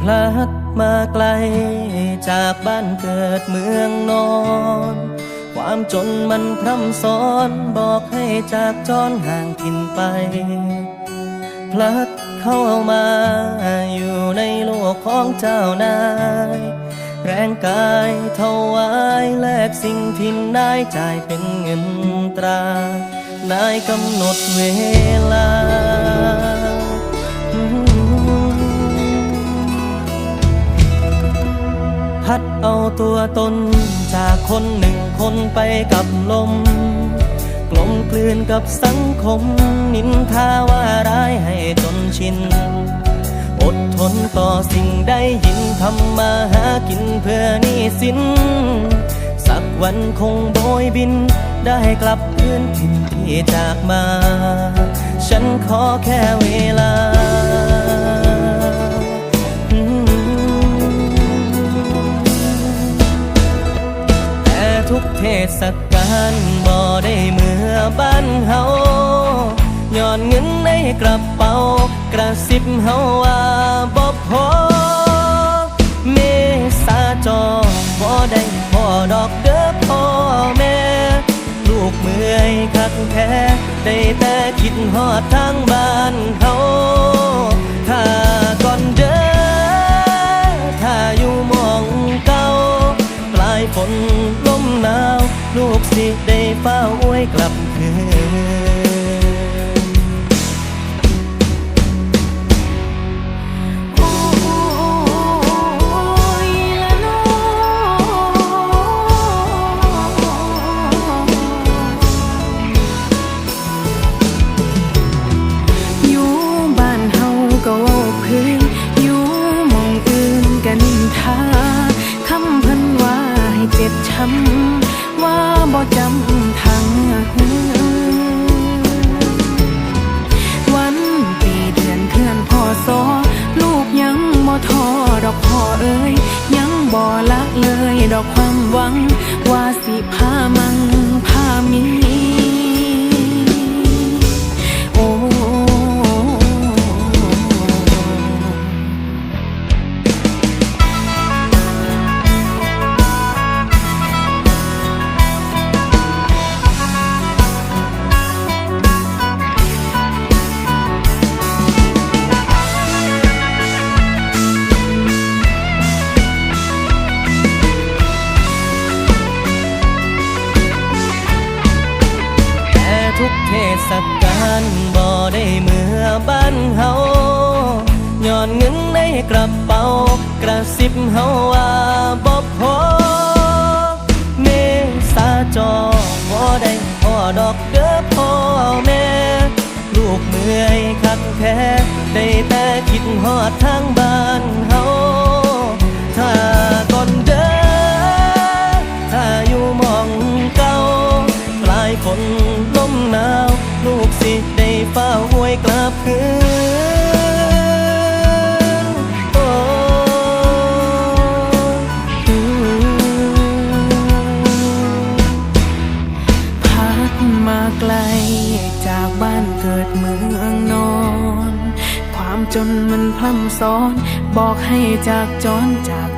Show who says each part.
Speaker 1: พลัด มาไกล จากบ้านเกิดเมืองนอน ความจนมันพร่ำสอนบอกให้จากจรห่างถิ่นไป พลัดเข้ามาอยู่ในโลกของเจ้านาย แรงกายถวายแลกสิ่งที่นายจ่ายเป็นเงินตรา นายกำหนดเวลา พัดเอาตัวตน จากคนหนึ่งคนไปกับลม กลมกลืนกับสังคม นินทาว่าร้ายให้จนชิน อดทนต่อสิ่งได้ยินทำมาหากินเพื่อหนี้สิน สักวันคงโบยบิน ได้กลับพื้นถิ่นที่จากมา ฉันขอแค่เวลา เทศกาลบ่ได้เมื่อบ้านเฮาย้อนเงินในกระเป๋ากระซิบเฮาว่าบ่พอเมษาจอบ่ได้พอดอกเด้อพ่อแม่ ลูกเมื่อยคักแท้ได้แต่คิดฮอดทางบ้านเฮาถ้าก่อนเด้อ คำ
Speaker 2: เพิ่นว่าให้เจ็บช้ำว่าบ่จำ ย ยังบ่ละเลยดอกความหวัง ว่าสิพามัง
Speaker 1: กเทศกาลบ่ได้เมื่อบ้านเฮาย้อนเงินในกระเป๋ากระซิบเฮาว่าบ่พอเมษาจอบ่ได้พอดอกเด้อพ่อแม่ ลูกเมื่อยคักแท้ได้แต่คิดฮอดทางบ้าน
Speaker 2: จนมันพร่ำซ้อน บอกให้จากจรจาก